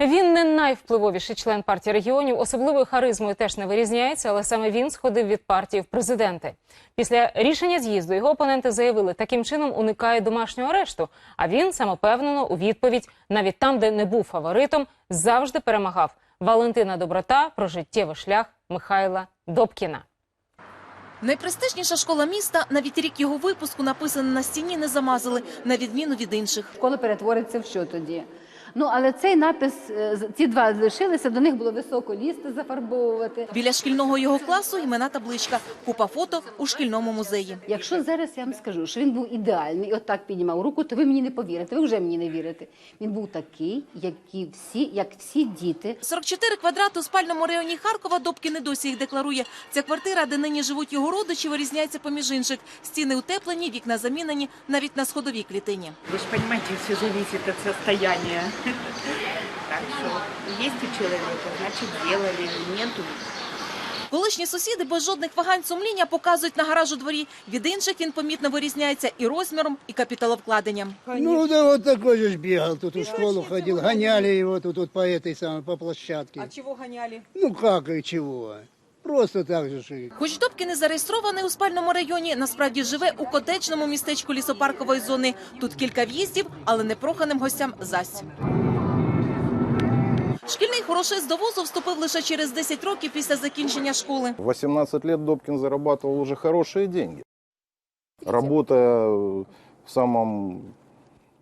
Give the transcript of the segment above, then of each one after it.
Він не найвпливовіший член партії регіонів, особливою харизмою теж не вирізняється, але саме він сходив від партії в президенти. Після рішення з'їзду його опоненти заявили, таким чином уникає домашнього арешту. А він самопевнено у відповідь, навіть там, де не був фаворитом, завжди перемагав. Валентина Доброта про життєвий шлях Михайла Добкіна. Найпрестижніша школа міста, навіть рік його випуску написане на стіні не замазали, на відміну від інших. Школа перетвориться в що тоді? Ну, але цей напис, е, з- ці два лишилися, до них було високо лізти, зафарбовувати. Біля шкільного його класу імена табличка, купа фото у шкільному музеї. Якщо зараз я вам скажу, що він був ідеальний, і отак піднімав руку, то ви мені не повірите, ви вже мені не вірите. Він був такий, як і всі, як всі діти. 44 квадрати у спальному районі Харкова Добкін і досі їх декларує. Ця квартира, де нині живуть його родичі, вирізняється поміж інших. Стіни утеплені, вікна замінені, навіть на сходовій клітині. Вы же понимаете, все зависит от состояния. Так что есть у человека, значит делали, нету. Колишні сусіди без жодних вагань сумління показують на гараж у дворі. Від інших він помітно вирізняється і розміром, і капіталовкладенням. Ну да вот такой же ж бегал, тут в школу ходил, гоняли его тут, тут по этой самой, по площадке. чого ганяли? Ну как и чего? Просто так же ж и Хоч Добкін і зареєстрований у спальному районі, насправді живе у котечному містечку лісопаркової зони. Тут кілька в'їздів, але непроханим гостям зась. Шкільний хорошист до вузу вступив лише через 10 років після закінчення школи. В 18 лет Добкин зарабатывал уже хорошие деньги. Работая в самом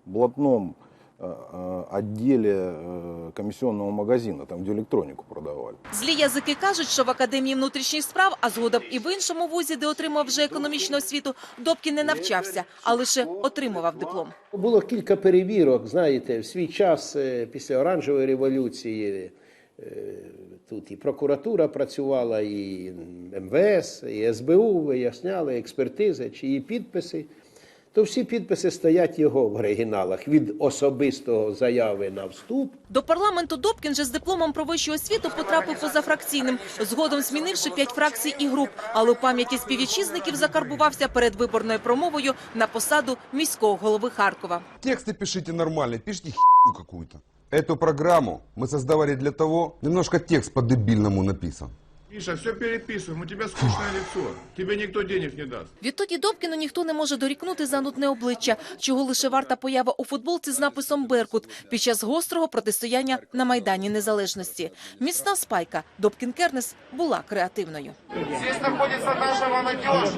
блатном э, э, отделе э, комиссионного магазина, там, где электронику продавали. Злі язики кажуть, що в академії внутрішніх справ, а згодом і в іншому вузі, де отримав вже економічну освіту, Добкін не навчався, а лише отримував диплом. Було кілька перевірок, знаєте, в свій час е, після оранжевої революції е, тут і прокуратура працювала, і МВС, і СБУ виясняли експертизи, чиї підписи То всі підписи стоять його в оригіналах від особистого заяви на вступ До парламенту Добкін же з дипломом про вищу освіту потрапив позафракційним, згодом змінивши п'ять фракцій і груп, але у пам'яті співвітчизників закарбувався перед виборною промовою на посаду міського голови Харкова. Тексты пишите нормально, пишите херню какую-то. Эту программу мы создавали для того, немножко текст по-дебильному написан. Миша, все переписываем, у тебя скучное лицо. Тебе никто денег не даст. Відтоді Добкіну ніхто не може дорікнути за нудне обличчя, чого лише варта поява у футболці з написом «Беркут» під час гострого протистояння на Майдані Незалежності. Міцна спайка Добкін Кернес була креативною. Здесь находится наша молодежь,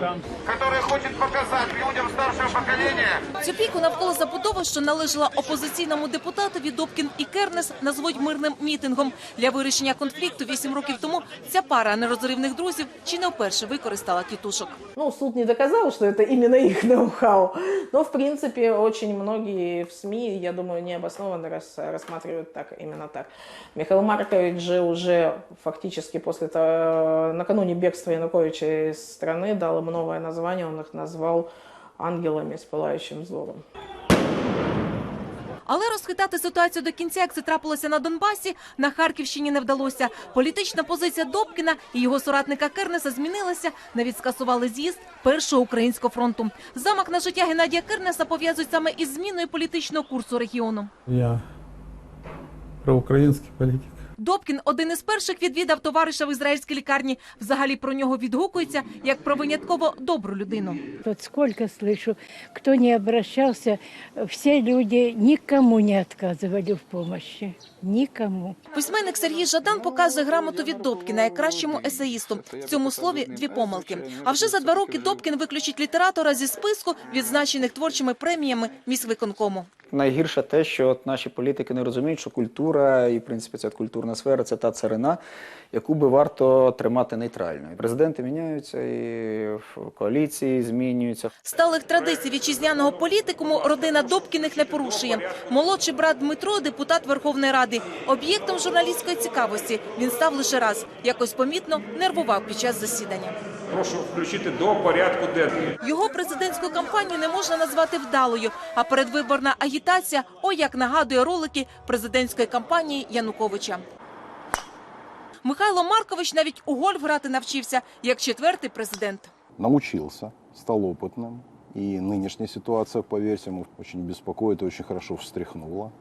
которая хочет показать людям старшего поколения, Цю піку навколо забудови, що належала опозиційному депутатові, Добкін і Кернес назвуть мирним мітингом. Для вирішення конфлікту вісім років тому ця пара нерозривних друзів чи не вперше використала тітушок. Ну, суд не доказал, что это именно их ноу-хау. Но, в принципе, очень многие в СМИ, я думаю, необоснованно рас- рассматривают так, именно так. Михаил Маркович же уже фактически после того, накануне бегства Януковича из страны дал им новое название, он их назвал ангелами с пылающим взором. Але розхитати ситуацію до кінця, як це трапилося на Донбасі, на Харківщині не вдалося. Політична позиція Добкіна і його соратника Кернеса змінилася. Навіть скасували з'їзд першого українського фронту. Замах на життя Геннадія Кернеса пов'язують саме із зміною політичного курсу регіону. Я проукраїнський політик. Добкін один із перших відвідав товариша в ізраїльській лікарні. Взагалі про нього відгукується як про винятково добру людину. Вот сколько слышу, кто не обращался, все люди никому не отказывали в помощи. Никому. Письменник Сергій Жадан показує грамоту від Добкіна як кращому есеїсту. В цьому слові дві помилки. А вже за два роки Добкін виключить літератора зі списку відзначених творчими преміями міськвиконкому. Найгірше те, що от наші політики не розуміють, що культура і в принципі ця культурна сфера це та царина, яку би варто тримати нейтральною. Президенти міняються, і в коаліції змінюються. Сталих традицій вітчизняного політикуму родина Добкіних не порушує. Молодший брат Дмитро, депутат Верховної Ради. Об'єктом журналістської цікавості він став лише раз. Якось помітно нервував під час засідання Прошу включити до порядку денного. Його президентську кампанію не можна назвати вдалою, а передвиборна агітація о як нагадує ролики президентської кампанії Януковича. Михайло Маркович навіть у гольф грати навчився як четвертий президент. Научился, стал опытным. И нынешняя ситуация, поверьте, ему очень беспокоит и очень хорошо встряхнула.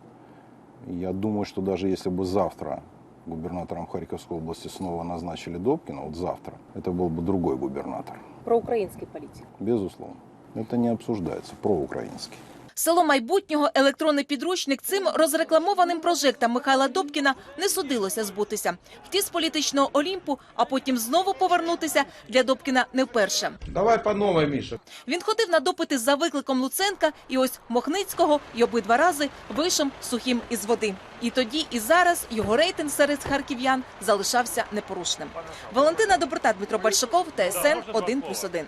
Я думаю, что даже если бы завтра губернатором Харьковской области снова назначили Добкина, вот завтра, это был бы другой губернатор. Проукраїнський політик. Безусловно. Это не обсуждается, проукраинский. Село майбутнього, електронний підручник цим розрекламованим прожектам Михайла Добкіна не судилося збутися. Втім, з політичного Олімпу, а потім знову повернутися для Добкіна не вперше. Давай по новой, Миша. Він ходив на допити за викликом Луценка і ось Мохницького, і обидва рази вийшов сухим із води. І тоді, і зараз його рейтинг серед харків'ян залишався непорушним. Валентина Доброта, Дмитро Большаков, ТСН 1+,1.